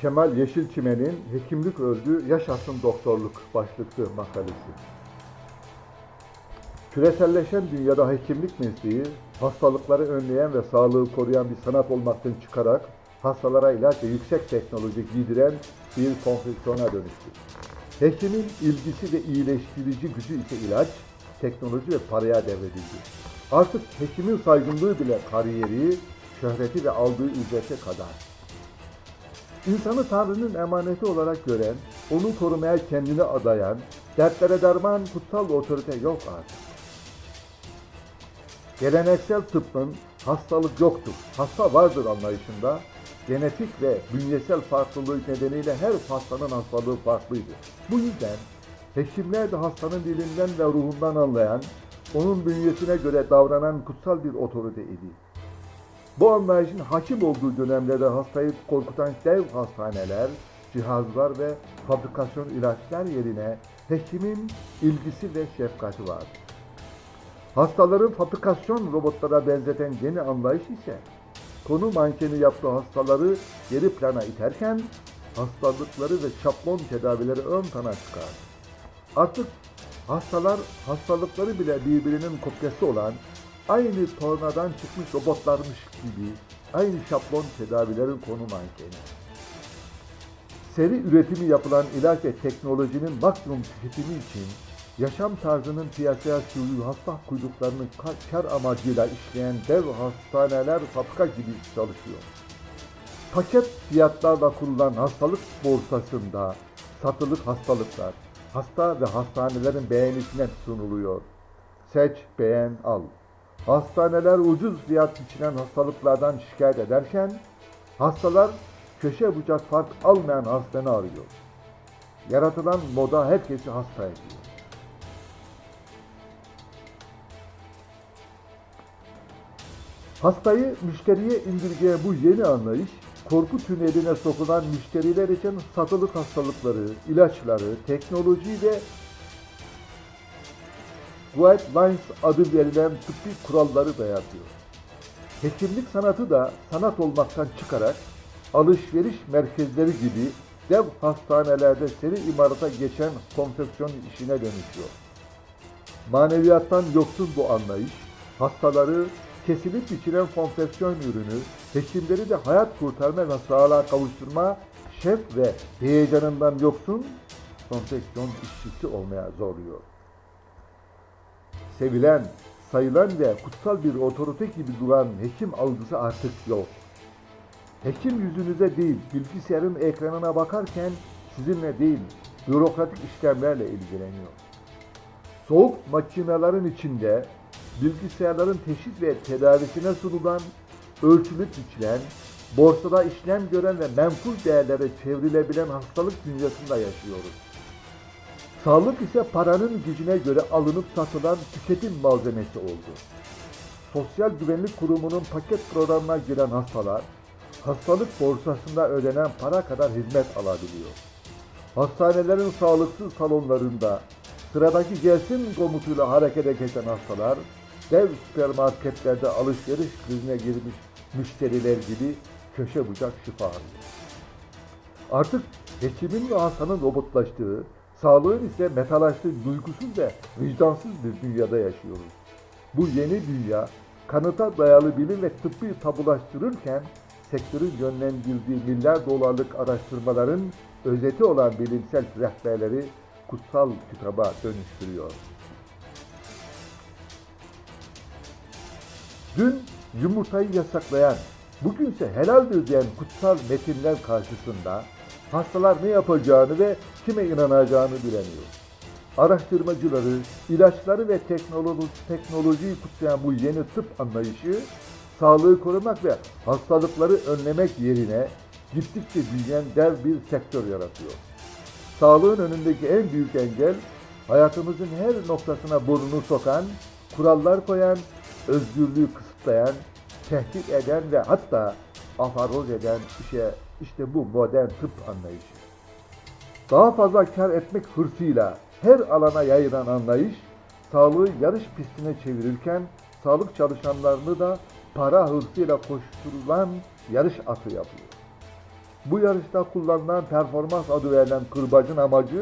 Kemal Yeşilçimen'in Hekimlik Öldü Yaşasın Doktorluk başlıklı makalesi. Küreselleşen dünyada hekimlik mesleği hastalıkları önleyen ve sağlığı koruyan bir sanat olmaktan çıkarak hastalara ilaç ve yüksek teknoloji giydiren bir konfeksiyona dönüştü. Hekimin ilgisi ve iyileştirici gücü ise ilaç, teknoloji ve paraya devredildi. Artık hekimin saygınlığı bile kariyeri, şöhreti ve aldığı ücrete kadar. İnsanı Tanrı'nın emaneti olarak gören, onu korumaya kendini adayan, dertlere derman kutsal otorite yok artık. Geleneksel tıbbın hastalık yoktur, hasta vardır anlayışında, genetik ve bünyesel farklılık nedeniyle her hastanın hastalığı farklıydı. Bu yüzden hekimler de hastanın dilinden ve ruhundan anlayan, onun bünyesine göre davranan kutsal bir otorite idi. Bu anlayışın hakim olduğu dönemlerde hastayı korkutan dev hastaneler, cihazlar ve fabrikasyon ilaçlar yerine hekimin ilgisi ve şefkati vardı. Hastaların fabrikasyon robotlara benzeten yeni anlayış ise konu mankeni yaptığı hastaları geri plana iterken hastalıkları ve şablon tedavileri ön plana çıkar. Artık hastalar hastalıkları bile birbirinin kopyası olan aynı tornadan çıkmış robotlarmış gibi aynı şablon tedavilerin konu mankeni. Seri üretimi yapılan ilaç ve teknolojinin maksimum tüketimi için yaşam tarzının piyasaya sürdüğü hasta kuyruklarını ka- kar amacıyla işleyen dev hastaneler fabrika gibi çalışıyor. Paket fiyatlarla kurulan hastalık borsasında satılık hastalıklar hasta ve hastanelerin beğenisine sunuluyor. Seç, beğen, al. Hastaneler ucuz fiyat biçilen hastalıklardan şikayet ederken hastalar köşe bucak fark almayan hastane arıyor. Yaratılan moda herkesi hasta ediyor. Hastayı müşteriye indirgeyen bu yeni anlayış, korku tüneline sokulan müşteriler için satılık hastalıkları, ilaçları, teknolojiyi ve Guidelines adı verilen tıbbi kuralları dayatıyor. Hekimlik sanatı da sanat olmaktan çıkarak alışveriş merkezleri gibi dev hastanelerde seri imarata geçen konfeksiyon işine dönüşüyor. Maneviyattan yoksun bu anlayış, hastaları kesilip biçilen konfeksiyon ürünü, hekimleri de hayat kurtarma ve sağlığa kavuşturma, şef ve heyecanından yoksun konfeksiyon işçisi olmaya zorluyor. Sevilen, sayılan ve kutsal bir otorite gibi duran hekim algısı artık yok. Hekim yüzünüze değil, bilgisayarın ekranına bakarken sizinle değil, bürokratik işlemlerle ilgileniyor. Soğuk makinelerin içinde bilgisayarların teşhis ve tedavisine sunulan, ölçülüp biçilen, borsada işlem gören ve menkul değerlere çevrilebilen hastalık dünyasında yaşıyoruz. Sağlık ise paranın gücüne göre alınıp satılan tüketim malzemesi oldu. Sosyal Güvenlik Kurumu'nun paket programına giren hastalar, hastalık borsasında ödenen para kadar hizmet alabiliyor. Hastanelerin sağlıksız salonlarında sıradaki gelsin komutuyla harekete geçen hastalar, dev süpermarketlerde alışveriş krizine girmiş müşteriler gibi köşe bucak şifa arıyor. Artık hekimin ve hastanın robotlaştığı, sağlığın ise metalaştığı duygusuz ve vicdansız bir dünyada yaşıyoruz. Bu yeni dünya kanıta dayalı bilim ve tıbbi tabulaştırırken sektörün yönlendirdiği milyar dolarlık araştırmaların özeti olan bilimsel rehberleri kutsal kitaba dönüştürüyor. Dün yumurtayı yasaklayan, bugünse helaldir diyen kutsal metinler karşısında hastalar ne yapacağını ve kime inanacağını bilemiyor. Araştırmacıları, ilaçları ve teknoloji, teknolojiyi kutsayan bu yeni tıp anlayışı, sağlığı korumak ve hastalıkları önlemek yerine gittikçe büyüyen dev bir sektör yaratıyor. Sağlığın önündeki en büyük engel, hayatımızın her noktasına burnunu sokan, kurallar koyan, özgürlüğü kısıtlayan, tehdit eden ve hatta afaroz eden işe işte bu modern tıp anlayışı. Daha fazla kar etmek hırsıyla her alana yayılan anlayış, sağlığı yarış pistine çevirirken sağlık çalışanlarını da para hırsıyla koşturulan yarış atı yapıyor. Bu yarışta kullanılan performans adı verilen kırbacın amacı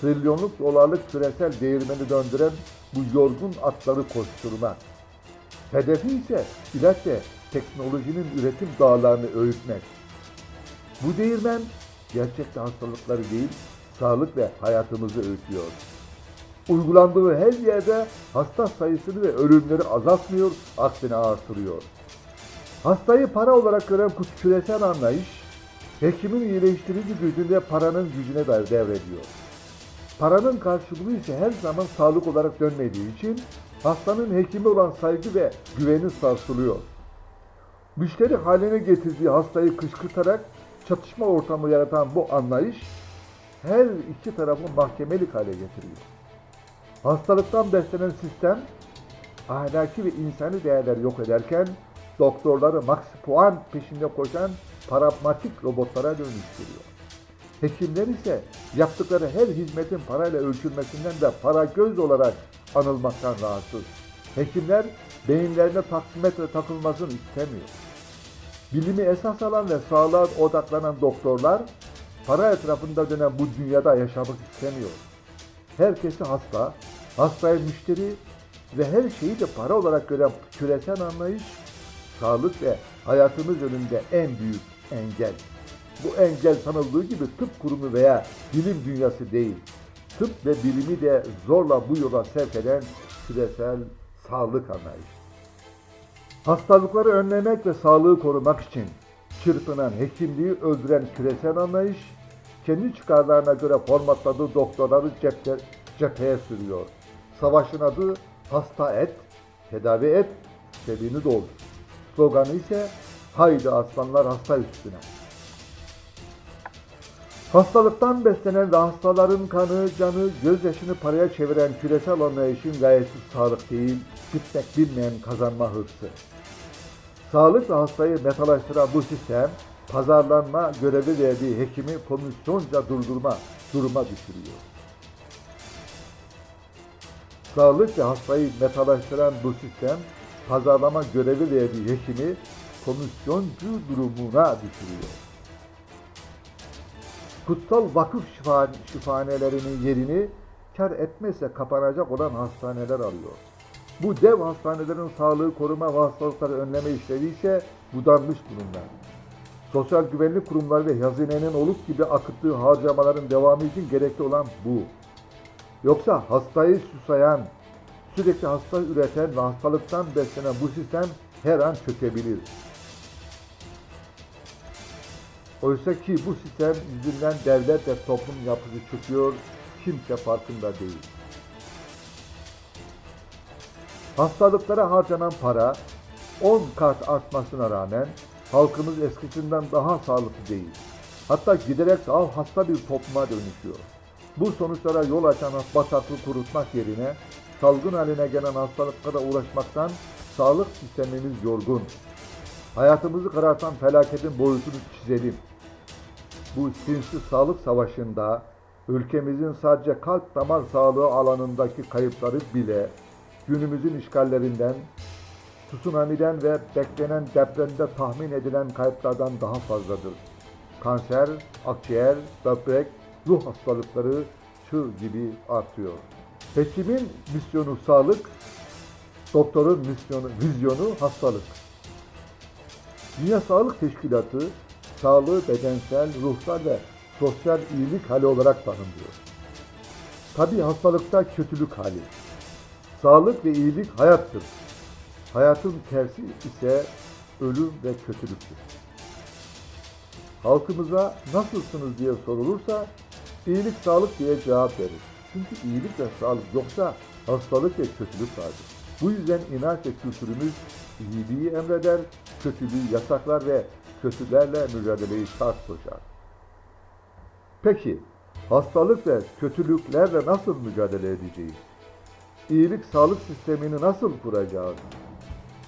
trilyonluk dolarlık küresel değirmeni döndüren bu yorgun atları koşturmak. Hedefi ise ilaç teknolojinin üretim dağlarını öğütmek. Bu değirmen gerçekte hastalıkları değil, sağlık ve hayatımızı öğütüyor. Uygulandığı her yerde hasta sayısını ve ölümleri azaltmıyor, aksine artırıyor. Hastayı para olarak gören küresel anlayış, hekimin iyileştirici gücünde paranın gücüne dair devrediyor. Paranın karşılığı ise her zaman sağlık olarak dönmediği için hastanın hekime olan saygı ve güveni sarsılıyor. Müşteri haline getirdiği hastayı kışkırtarak çatışma ortamı yaratan bu anlayış her iki tarafı mahkemelik hale getiriyor. Hastalıktan beslenen sistem ahlaki ve insani değerleri yok ederken doktorları max puan peşinde koşan pragmatik robotlara dönüştürüyor. Hekimler ise yaptıkları her hizmetin parayla ölçülmesinden de para göz olarak anılmaktan rahatsız. Hekimler beyinlerine taksimetre takılmasını istemiyor. Bilimi esas alan ve sağlığa odaklanan doktorlar para etrafında dönen bu dünyada yaşamak istemiyor. Herkesi hasta, hastaya müşteri ve her şeyi de para olarak gören küresel anlayış sağlık ve hayatımız önünde en büyük engel. Bu engel sanıldığı gibi tıp kurumu veya bilim dünyası değil. Tıp ve bilimi de zorla bu yola sevk eden küresel sağlık anlayışı. Hastalıkları önlemek ve sağlığı korumak için çırpınan hekimliği öldüren küresel anlayış, kendi çıkarlarına göre formatladığı doktorları cepte, cepheye sürüyor. Savaşın adı hasta et, tedavi et, istediğini doldur. Sloganı ise haydi aslanlar hasta üstüne. Hastalıktan beslenen ve hastaların kanı, canı, gözyaşını paraya çeviren küresel anlayışın gayesi sağlık değil, bitmek bilmeyen kazanma hırsı. Sağlık ve hastayı metalaştıran bu sistem, pazarlanma görevi verdiği hekimi komisyonca durdurma duruma düşürüyor. Sağlık ve hastayı metalaştıran bu sistem, pazarlama görevi verdiği hekimi komisyoncu durumuna düşürüyor. Kutsal vakıf şifa, şifahanelerinin yerini kar etmezse kapanacak olan hastaneler alıyor. Bu dev hastanelerin sağlığı koruma ve hastalıkları önleme işlevi ise budanmış durumda. Sosyal güvenlik kurumları ve hazinenin oluk gibi akıttığı harcamaların devamı için gerekli olan bu. Yoksa hastayı susayan, sürekli hasta üreten ve hastalıktan beslenen bu sistem her an çökebilir. Oysa ki bu sistem yüzünden devlet ve toplum yapısı çöküyor, kimse farkında değil. Hastalıklara harcanan para 10 kat artmasına rağmen halkımız eskisinden daha sağlıklı değil. Hatta giderek daha hasta bir topluma dönüşüyor. Bu sonuçlara yol açan bataklığı kurutmak yerine salgın haline gelen hastalıklara uğraşmaktan sağlık sistemimiz yorgun. Hayatımızı karartan felaketin boyutunu çizelim. Bu sinsi sağlık savaşında ülkemizin sadece kalp damar sağlığı alanındaki kayıpları bile günümüzün işgallerinden, tsunami'den ve beklenen depremde tahmin edilen kayıplardan daha fazladır. Kanser, akciğer, böbrek, ruh hastalıkları çığ gibi artıyor. Hekimin misyonu sağlık, doktorun misyonu, vizyonu hastalık. Dünya Sağlık Teşkilatı, sağlığı bedensel, ruhsal ve sosyal iyilik hali olarak tanımlıyor. Tabi hastalıkta kötülük hali. Sağlık ve iyilik hayattır. Hayatın tersi ise ölüm ve kötülüktür. Halkımıza nasılsınız diye sorulursa iyilik sağlık diye cevap verir. Çünkü iyilik ve sağlık yoksa hastalık ve kötülük vardır. Bu yüzden inanç ve kültürümüz iyiliği emreder, kötülüğü yasaklar ve kötülerle mücadeleyi şart koşar. Peki hastalık ve kötülüklerle nasıl mücadele edeceğiz? İyilik sağlık sistemini nasıl kuracağız?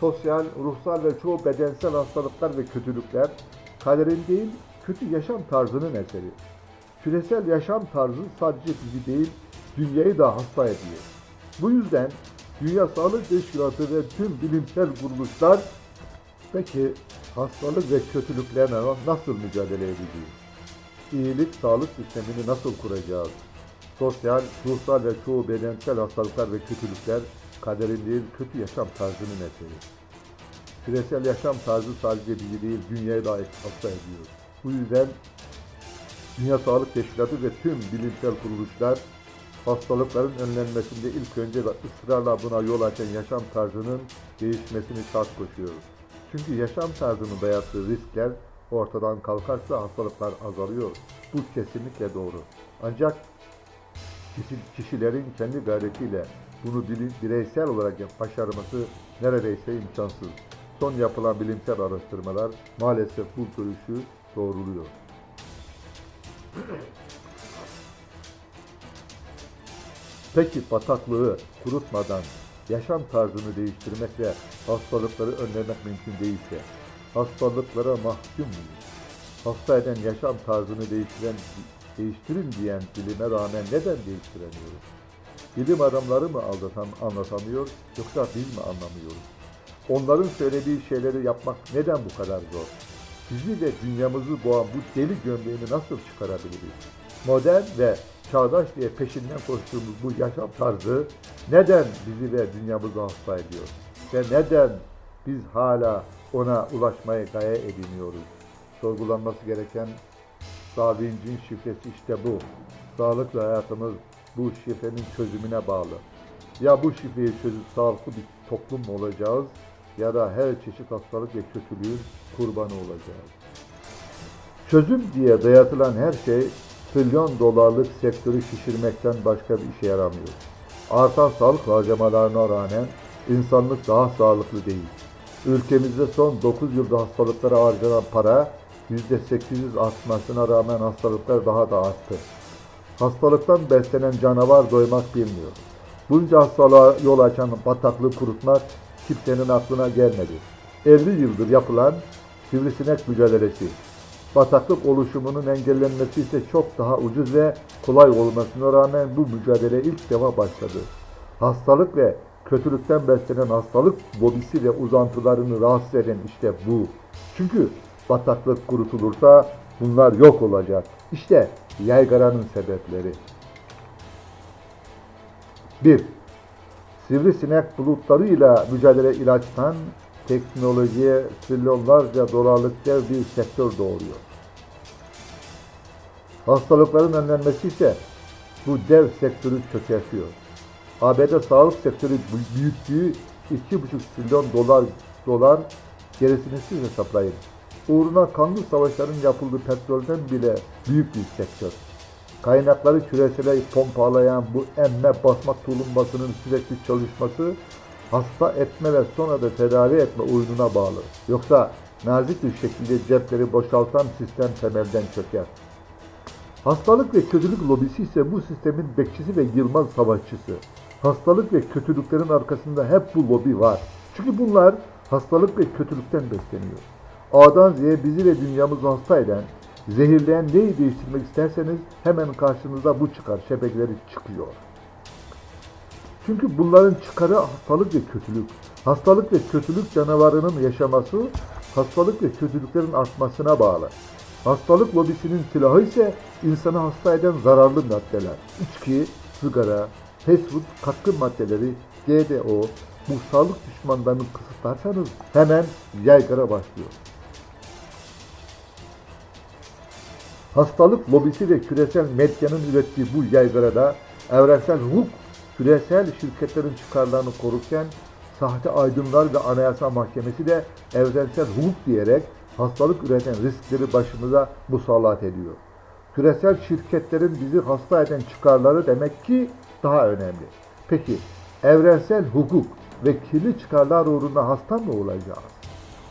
Sosyal, ruhsal ve çoğu bedensel hastalıklar ve kötülükler kaderin değil, kötü yaşam tarzının eseri. Küresel yaşam tarzı sadece bizi değil, dünyayı da hasta ediyor. Bu yüzden Dünya Sağlık Teşkilatı ve tüm bilimsel kuruluşlar peki hastalık ve kötülüklerle nasıl mücadele edeceğiz? İyilik, sağlık sistemini nasıl kuracağız? Sosyal, ruhsal ve çoğu bedensel hastalıklar ve kötülükler kaderin değil, kötü yaşam tarzının eseri. Küresel yaşam tarzı sadece bizi değil, dünyayı da hasta ediyor. Bu yüzden Dünya Sağlık Teşkilatı ve tüm bilimsel kuruluşlar hastalıkların önlenmesinde ilk önce ve ısrarla buna yol açan yaşam tarzının değişmesini şart koşuyor. Çünkü yaşam tarzının dayattığı riskler ortadan kalkarsa hastalıklar azalıyor. Bu kesinlikle doğru. Ancak kişi- kişilerin kendi gayretiyle bunu bireysel olarak başarması neredeyse imkansız. Son yapılan bilimsel araştırmalar maalesef bu görüşü doğruluyor. Peki bataklığı kurutmadan yaşam tarzını değiştirmek ve hastalıkları önlemek mümkün değilse hastalıklara mahkum muyuz? Hasta eden yaşam tarzını değiştiren, değiştirin diyen bilime rağmen neden değiştiremiyoruz? Bilim adamları mı aldatan, anlatamıyor yoksa biz mi anlamıyoruz? Onların söylediği şeyleri yapmak neden bu kadar zor? Bizi ve dünyamızı boğan bu deli gömleğini nasıl çıkarabiliriz? Modern ve çağdaş diye peşinden koştuğumuz bu yaşam tarzı neden bizi ve dünyamızı hasta ediyor? Ve neden biz hala ona ulaşmaya gaye ediniyoruz? Sorgulanması gereken Da Vinci'nin şifresi işte bu. Sağlıklı hayatımız bu şifrenin çözümüne bağlı. Ya bu şifreyi çözüp sağlıklı bir toplum mu olacağız ya da her çeşit hastalık ve kötülüğün kurbanı olacağız. Çözüm diye dayatılan her şey trilyon dolarlık sektörü şişirmekten başka bir işe yaramıyor. Artan sağlık harcamalarına rağmen insanlık daha sağlıklı değil. Ülkemizde son 9 yılda hastalıklara harcanan para %800 artmasına rağmen hastalıklar daha da arttı. Hastalıktan beslenen canavar doymak bilmiyor. Bunca hastalığa yol açan bataklığı kurutmak kimsenin aklına gelmedi. 50 yıldır yapılan sivrisinek mücadelesi, bataklık oluşumunun engellenmesi ise çok daha ucuz ve kolay olmasına rağmen bu mücadele ilk defa başladı. Hastalık ve kötülükten beslenen hastalık lobisi ve uzantılarını rahatsız eden işte bu. Çünkü bataklık kurutulursa bunlar yok olacak. İşte yaygaranın sebepleri. 1. Sivrisinek bulutlarıyla mücadele ilaçtan teknolojiye trilyonlarca dolarlık dev bir sektör doğuruyor. Hastalıkların önlenmesi ise bu dev sektörü çökertiyor. ABD sağlık sektörü büyüklüğü 2,5 trilyon dolar dolar gerisini siz hesaplayın. Uğruna kanlı savaşların yapıldığı petrolden bile büyük bir sektör. Kaynakları küresele pompalayan bu emme basma tulumbasının sürekli çalışması hasta etme ve sonra da tedavi etme oyununa bağlı. Yoksa nazik bir şekilde cepleri boşaltan sistem temelden çöker. Hastalık ve kötülük lobisi ise bu sistemin bekçisi ve yılmaz savaşçısı. Hastalık ve kötülüklerin arkasında hep bu lobi var. Çünkü bunlar hastalık ve kötülükten besleniyor. A'dan Z'ye bizi ve dünyamızı hasta eden, zehirleyen neyi değiştirmek isterseniz hemen karşınıza bu çıkar, şebekleri çıkıyor. Çünkü bunların çıkarı hastalık ve kötülük. Hastalık ve kötülük canavarının yaşaması, hastalık ve kötülüklerin artmasına bağlı. Hastalık lobisinin silahı ise insanı hasta eden zararlı maddeler. İçki, sigara, fast food, katkı maddeleri, GDO, bu sağlık düşmanlarını kısıtlarsanız hemen yaygara başlıyor. Hastalık lobisi ve küresel medyanın ürettiği bu yaygarada evrensel hukuk küresel şirketlerin çıkarlarını korurken sahte aydınlar ve anayasa mahkemesi de evrensel hukuk diyerek hastalık üreten riskleri başımıza musallat ediyor. Küresel şirketlerin bizi hasta eden çıkarları demek ki daha önemli. Peki evrensel hukuk ve kirli çıkarlar uğruna hasta mı olacağız?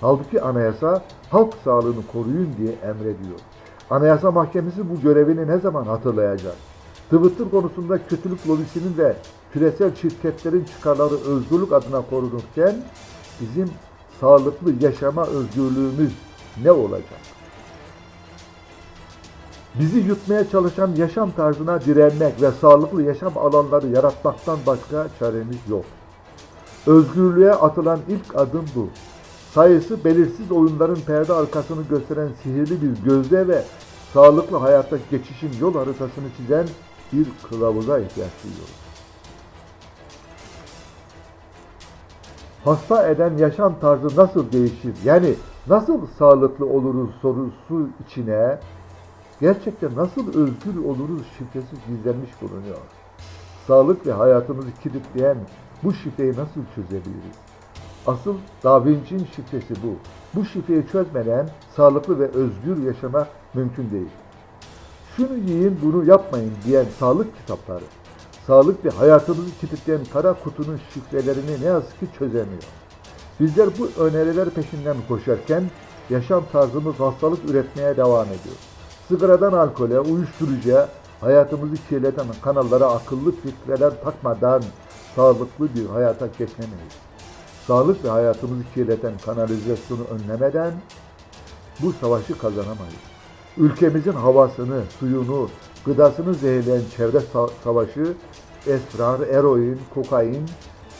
Halbuki anayasa halk sağlığını koruyun diye emrediyor. Anayasa Mahkemesi bu görevini ne zaman hatırlayacak? Twitter konusunda kötülük lobisinin ve küresel şirketlerin çıkarları özgürlük adına korunurken bizim sağlıklı yaşama özgürlüğümüz ne olacak? Bizi yutmaya çalışan yaşam tarzına direnmek ve sağlıklı yaşam alanları yaratmaktan başka çaremiz yok. Özgürlüğe atılan ilk adım bu. Sayısı belirsiz oyunların perde arkasını gösteren sihirli bir gözle ve sağlıklı hayatta geçişin yol haritasını çizen bir kılavuza ihtiyaç duyuyoruz. Hasta eden yaşam tarzı nasıl değişir? Yani nasıl sağlıklı oluruz sorusu içine gerçekten nasıl özgür oluruz şifresi gizlenmiş bulunuyor. Sağlık ve hayatımızı kilitleyen bu şifreyi nasıl çözebiliriz? Asıl Da Vinci'nin şifresi bu. Bu şifreyi çözmeden sağlıklı ve özgür yaşamak mümkün değil. Şunu yiyin, bunu yapmayın diyen sağlık kitapları, sağlık ve hayatımızı kilitleyen kara kutunun şifrelerini ne yazık ki çözemiyor. Bizler bu öneriler peşinden koşarken yaşam tarzımız hastalık üretmeye devam ediyor. Sigaradan alkole, uyuşturucuya, hayatımızı kirleten kanallara akıllı filtreler takmadan sağlıklı bir hayata geçemeyiz. Sağlık ve hayatımızı kirleten kanalizasyonu önlemeden bu savaşı kazanamayız. Ülkemizin havasını, suyunu, gıdasını zehirleyen çevre sa- savaşı, esrar, eroin, kokain,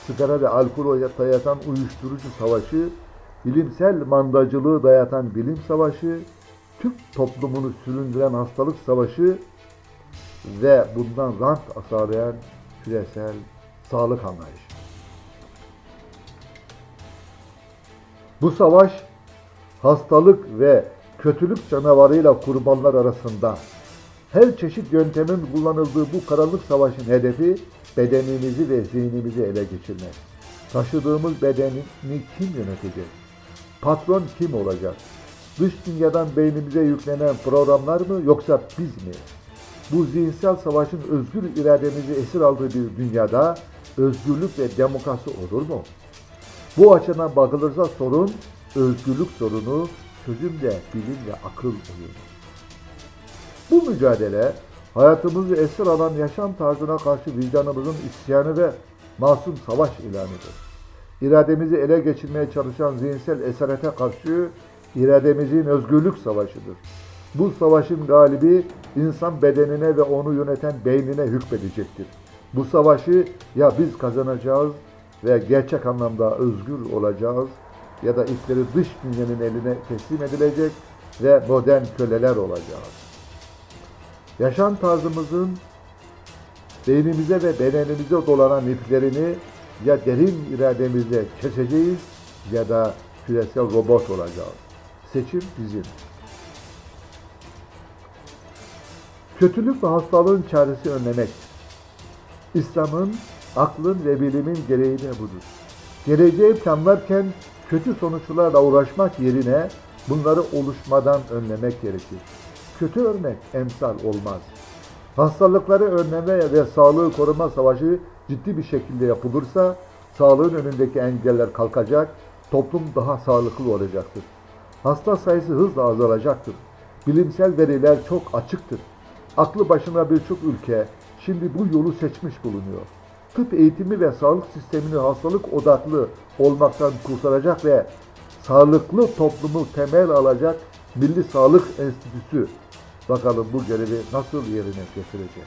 sigara ve alkol dayatan uyuşturucu savaşı, bilimsel mandacılığı dayatan bilim savaşı, Türk toplumunu süründüren hastalık savaşı ve bundan rant sağlayan küresel sağlık anlayışı. Bu savaş hastalık ve kötülük canavarıyla kurbanlar arasında her çeşit yöntemin kullanıldığı bu karanlık savaşın hedefi bedenimizi ve zihnimizi ele geçirmek. Taşıdığımız bedeni kim yönetecek? Patron kim olacak? Dış dünyadan beynimize yüklenen programlar mı yoksa biz mi? Bu zihinsel savaşın özgür irademizi esir aldığı bir dünyada özgürlük ve demokrasi olur mu? Bu açıdan bakılırsa sorun özgürlük sorunu, çözüm de bilim ve akıl oyunu. Bu mücadele hayatımızı esir alan yaşam tarzına karşı vicdanımızın isyanı ve masum savaş ilanıdır. İrademizi ele geçirmeye çalışan zihinsel esarete karşı irademizin özgürlük savaşıdır. Bu savaşın galibi insan bedenine ve onu yöneten beynine hükmedecektir. Bu savaşı ya biz kazanacağız ve gerçek anlamda özgür olacağız ya da ipleri dış dünyanın eline teslim edilecek ve modern köleler olacağız. Yaşam tarzımızın beynimize ve bedenimize dolanan iplerini ya derin irademizle keseceğiz ya da küresel robot olacağız. Seçim bizim. Kötülük ve hastalığın çaresi önlemek. İslam'ın, aklın ve bilimin gereği de budur. Geleceği planlarken kötü sonuçlarla uğraşmak yerine bunları oluşmadan önlemek gerekir. Kötü örnek emsal olmaz. Hastalıkları önleme ve sağlığı koruma savaşı ciddi bir şekilde yapılırsa sağlığın önündeki engeller kalkacak, toplum daha sağlıklı olacaktır. Hasta sayısı hızla azalacaktır. Bilimsel veriler çok açıktır. Aklı başına birçok ülke şimdi bu yolu seçmiş bulunuyor. Tıp eğitimi ve sağlık sistemini hastalık odaklı olmaktan kurtaracak ve sağlıklı toplumu temel alacak Milli Sağlık Enstitüsü bakalım bu görevi nasıl yerine getirecek.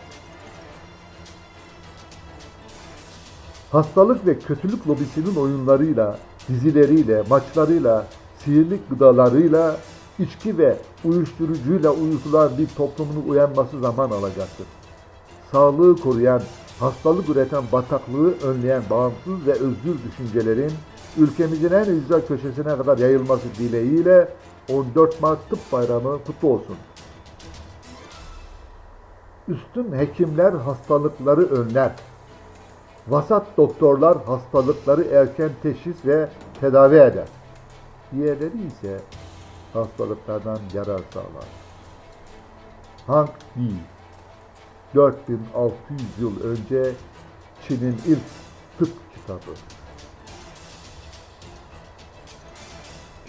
Hastalık ve kötülük lobisinin oyunlarıyla, dizileriyle, maçlarıyla, sihirli gıdalarıyla, içki ve uyuşturucuyla uyutulan bir toplumun uyanması zaman alacaktır. Sağlığı koruyan, hastalık üreten bataklığı önleyen bağımsız ve özgür düşüncelerin ülkemizin en ücra köşesine kadar yayılması dileğiyle 14 Mart Tıp Bayramı kutlu olsun. Üstün hekimler hastalıkları önler. Vasat doktorlar hastalıkları erken teşhis ve tedavi eder. Diğerleri ise hastalıklardan yarar sağlar. Hank Lee 4600 yıl önce Çin'in ilk tıp kitabı.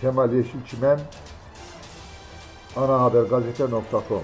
Kemal Yeşilçimen anahabergazete.com